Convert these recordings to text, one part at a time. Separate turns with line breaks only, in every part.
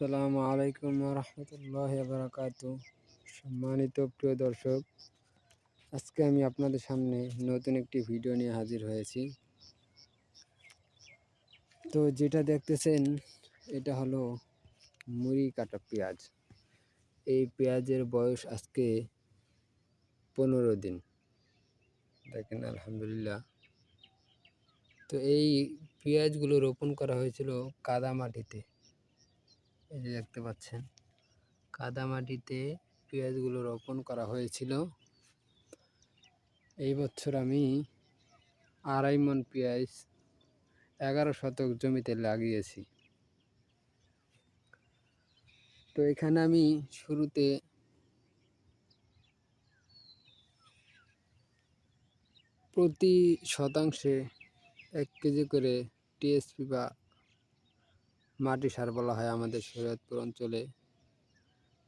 আসসালামু আলাইকুম রহমতুল্লাহ বারাকাত সম্মানিত প্রিয় দর্শক, আজকে আমি আপনাদের সামনে নতুন একটি ভিডিও নিয়ে হাজির হয়েছি। তো যেটা দেখতেছেন, এটা হলো মুড়ি কাটা পেঁয়াজ। এই পেঁয়াজের বয়স আজকে পনেরো দিন। দেখেন, আলহামদুলিল্লাহ। তো এই পেঁয়াজগুলো রোপণ করা হয়েছিল কাদা মাটিতে। এই যে দেখতে পাচ্ছেন কাদা মাটিতে পেঁয়াজগুলো রোপণ করা হয়েছিল। এই বছর আমি আড়াই মন পেঁয়াজ এগারো শতক জমিতে লাগিয়েছি। তো এখানে আমি শুরুতে প্রতি শতাংশে এক কেজি করে টিএসপি বা মাটি সার বলা হয় আমাদের শরীয়তপুর অঞ্চলে।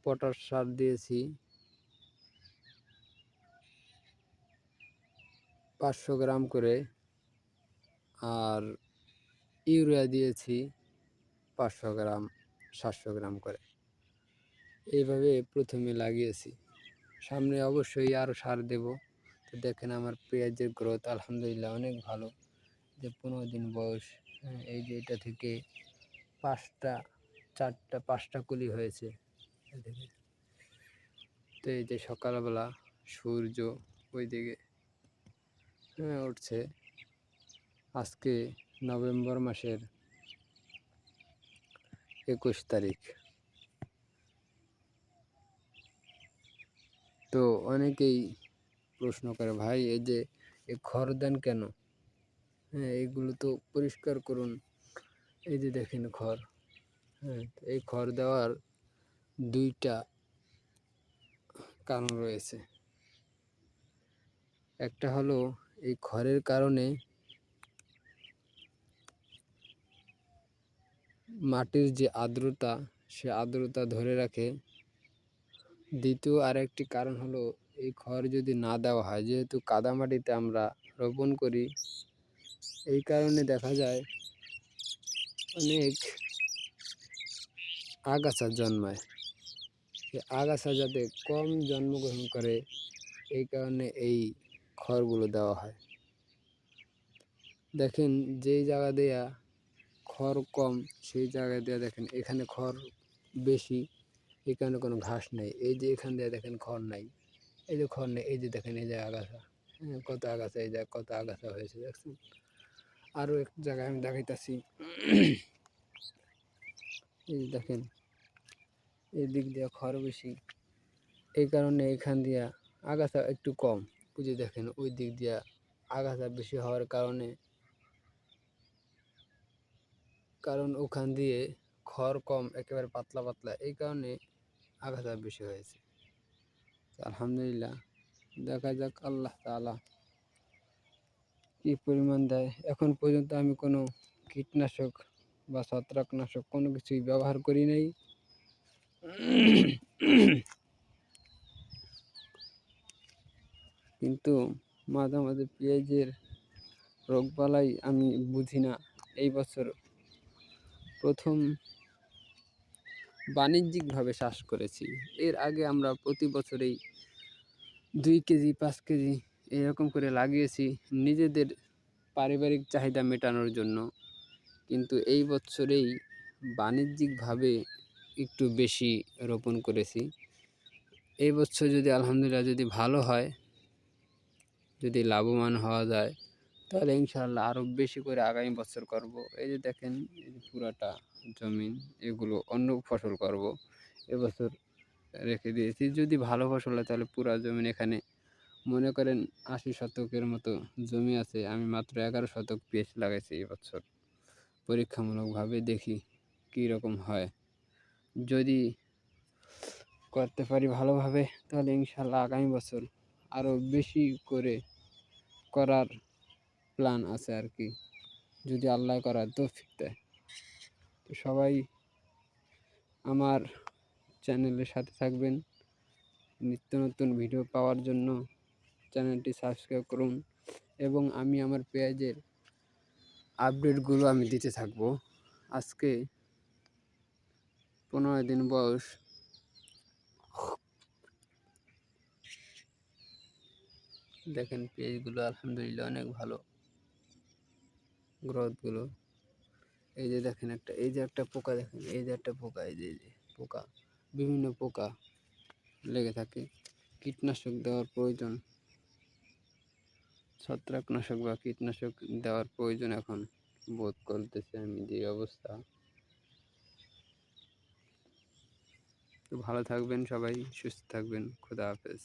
পটাশ সার দিয়েছি। পাঁচশো গ্রাম করে। আর ইউরিয়া দিয়েছি পাঁচশো গ্রাম, সাতশো গ্রাম করে। এইভাবে প্রথমে লাগিয়েছি। সামনে অবশ্যই আরও সার দেব। তো দেখেন আমার পেঁয়াজের গ্রোথ আলহামদুলিল্লাহ অনেক ভালো। যে পনেরো দিন বয়স, এই যে এটা থেকে পাঁচটা, চারটা, পাঁচটা কুলি হয়েছে। তো এই যে সকালবেলা সূর্য ওই দিকে হ্যাঁ উঠছে। আজকে নভেম্বর মাসের একুশ তারিখ। তো অনেকেই প্রশ্ন করে, ভাই, এই যে এ খড় দেন কেন? হ্যাঁ এগুলো তো পরিষ্কার করুন। এই যে দেখেন খড় হ্যাঁ এই খড় দেওয়ার দুইটা কারণ রয়েছে। একটা হলো এই খড়ের কারণে মাটির যে আর্দ্রতা, সে আর্দ্রতা ধরে রাখে। দ্বিতীয় আরেকটি কারণ হলো এই খড় যদি না দেওয়া হয়, যেহেতু কাদামাটিতে আমরা রোপণ করি, এই কারণে দেখা যায় অনেক আগাছা জন্মায়। আগাছা যাতে কম জন্মগ্রহণ করে, এই কারণে এই খড়গুলো দেওয়া হয়। দেখেন, যেই জায়গা দেয়া খড় কম, সেই জায়গা দেওয়া দেখেন, এখানে খড় বেশি এখানে কোনো ঘাস নেই। এই যে এখান দিয়ে দেখেন খড় নাই। এই যে খড় নেই, এই যে দেখেন, এই যে আগাছা। হ্যাঁ কত আগাছা, এই জায়গায় কত আগাছা হয়েছে, দেখছেন? আরও এক জায়গায় আমি দেখাইতেছি। এই দেখেন, এই দিক দিয়ে খড় বেশি। এই কারণে এখান দিয়া আগাছা একটু কম। বুঝে দেখেন, ওই দিক দিয়া আগাছা বেশি হওয়ার কারণে, কারণ ওখান দিয়ে খড় কম, একেবারে পাতলা পাতলা। এই কারণে আগাছা বেশি হয়েছে। আলহামদুলিল্লাহ, দেখা যাক আল্লাহ তালা কী পরিমাণ দেয়? এখন পর্যন্ত আমি কোনো কীটনাশক বা ছত্রাকনাশক কোনো কিছুই ব্যবহার করি নাই। কিন্তু মাঝে মাঝে পেঁয়াজের রোগবালাই আমি বুঝি না। এই বছর প্রথম বাণিজ্যিকভাবে চাষ করেছি। এর আগে আমরা প্রতি বছরেই দুই কেজি, পাঁচ কেজি এরকম করে লাগিয়েছি নিজেদের পারিবারিক চাহিদা মেটানোর জন্য। কিন্তু এই বছরেই বাণিজ্যিকভাবে একটু বেশি রোপণ করেছি। এই বছর যদি আলহামদুলিল্লাহ যদি ভালো হয়, যদি লাভবান হওয়া যায়, তাহলে ইনশাল্লাহ আরও বেশি করে আগামী বছর করব। এই যে দেখেন, এই পুরাটা জমিন, এগুলো অন্য ফসল করব। এবছর রেখে দিয়েছি। যদি ভালো ফসল হয়, তাহলে পুরা জমিন এখানে মনে করেন আশি শতকের মতো জমি আছে, আমি মাত্র এগারো শতক পেঁয়াজ লাগাইছি এবছর পরীক্ষামূলকভাবে দেখি কী রকম হয়। যদি করতে পারি ভালোভাবে, তাহলে ইনশাল্লাহ আগামী বছর আরও বেশি করে করার প্ল্যান আছে আর কি। যদি আল্লাহ করার তৌফিক দেয়। তো সবাই আমার চ্যানেলের সাথে থাকবেন। নিত্য নতুন ভিডিও পাওয়ার জন্য চ্যানেলটি সাবস্ক্রাইব করুন এবং আমি আমার পেঁয়াজের আপডেটগুলো আমি দিতে থাকব। আজকে পনেরো দিন বয়স। দেখেন পেঁয়াজগুলো আলহামদুলিল্লাহ অনেক ভালো। গ্রোথগুলো। এই যে দেখেন একটা, এই যে একটা পোকা দেখেন, এই যে একটা পোকা, এই যে এই যে পোকা, বিভিন্ন পোকা লেগে থাকে। কীটনাশক দেওয়ার প্রয়োজন। ছত্রাকনাশক বা কীটনাশক দেওয়ার প্রয়োজন এখন বোধ করতেছে আমি যে অবস্থা। তো ভালো থাকবেন সবাই, সুস্থ থাকবেন, খোদা হাফেজ।